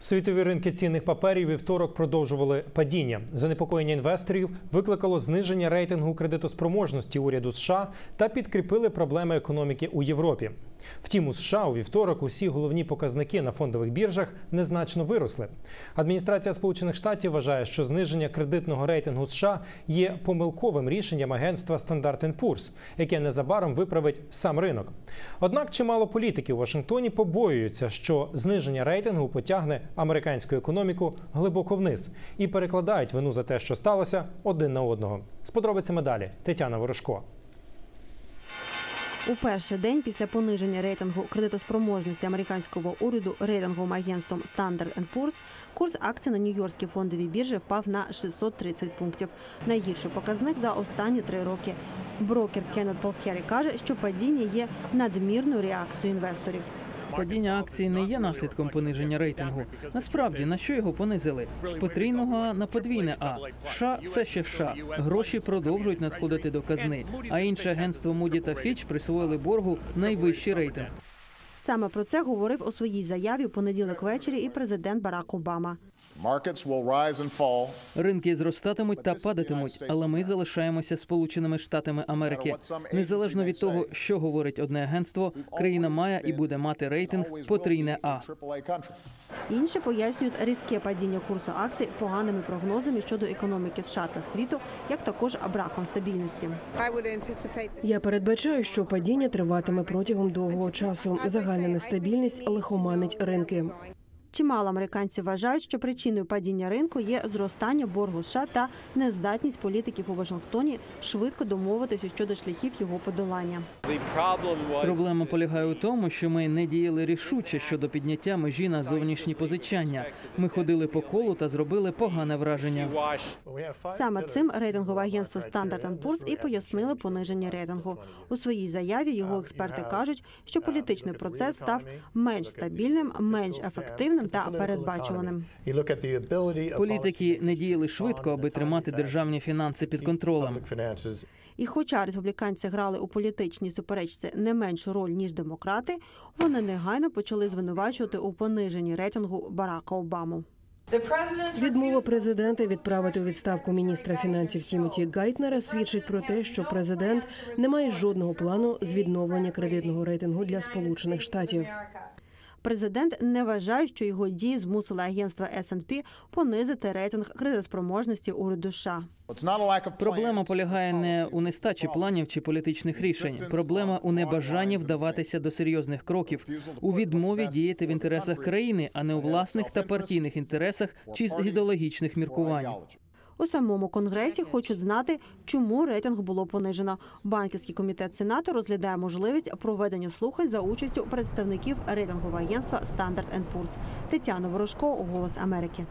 Світові ринки цінних паперів вівторок продовжували падіння. Занепокоєння інвесторів викликало зниження рейтингу кредитоспроможності уряду США та підкріпили проблеми економіки у Європі. Втім, у США у вівторок усі головні показники на фондових біржах незначно виросли. Адміністрація Сполучених Штатів вважає, що зниження кредитного рейтингу США є помилковим рішенням агентства Standard Poor's, яке незабаром виправить сам ринок. Однак чимало політиків у Вашингтоні побоюються, що зниження рейтингу потягне американську економіку глибоко вниз і перекладають вину за те, що сталося, один на одного. З подробицями далі Тетяна Ворожко. У перший день після пониження рейтингу кредитоспроможності американського уряду рейтинговим агентством Standard Poor's курс акцій на нью-йоркській фондовій біржі впав на 630 пунктів. Найгірший показник за останні три роки. Брокер Кеннет Полкері каже, що падіння є надмірною реакцією інвесторів. Падіння акцій не є наслідком пониження рейтингу. Насправді на що його понизили? З потрійного на подвійне А. США все ще США. Гроші продовжують надходити до казни. А інше агентство Муді та Фіч присвоїли боргу найвищий рейтинг. Саме про це говорив у своїй заяві у понеділок ввечері і президент Барак Обама. Markets will rise and fall. Ринки зростатимуть та падатимуть, але ми залишаємося Сполученими Штатами Америки. Незалежно від того, що говорить одне агентство, країна має і буде мати рейтинг потрійне А. Інші пояснюють різке падіння курсу акцій поганими прогнозами щодо економіки США та світу, як також браком стабільності. Я передбачаю, що падіння триватиме протягом довгого часу. Загальна нестабільність лихоманить ринки. Чимало американців вважають, що причиною падіння ринку є зростання боргу США та нездатність політиків у Вашингтоні швидко домовитися щодо шляхів його подолання. Проблема полягає у тому, що ми не діяли рішуче щодо підняття межі на зовнішні позичання. Ми ходили по колу та зробили погане враження. Саме цим рейтингове агентство Standard Poor's і пояснили пониження рейтингу. У своїй заяві його експерти кажуть, що політичний процес став менш стабільним, менш ефективним та передбачуваним. Політики не діяли швидко, аби тримати державні фінанси під контролем. І хоча республіканці грали у політичній суперечці не меншу роль ніж демократи, вони негайно почали звинувачувати у пониженні рейтингу Барака Обаму. Відмова президента відправити у відставку міністра фінансів Тімоті Гайтнера свідчить про те, що президент не має жодного плану з відновлення кредитного рейтингу для Сполучених Штатів. Президент не вважає, що його дії змусили агентство S&P понизити рейтинг кредитоспроможності уряду США. Проблема полягає не у нестачі планів чи політичних рішень. Проблема у небажанні вдаватися до серйозних кроків, у відмові діяти в інтересах країни, а не у власних та партійних інтересах чи з ідеологічних міркувань. У самому конгресі хочуть знати, чому рейтинг було понижено. Банківський комітет сенату розглядає можливість проведення слухань за участю представників рейтингового агентства Standard Poor's. Тетяна Ворожко, Голос Америки.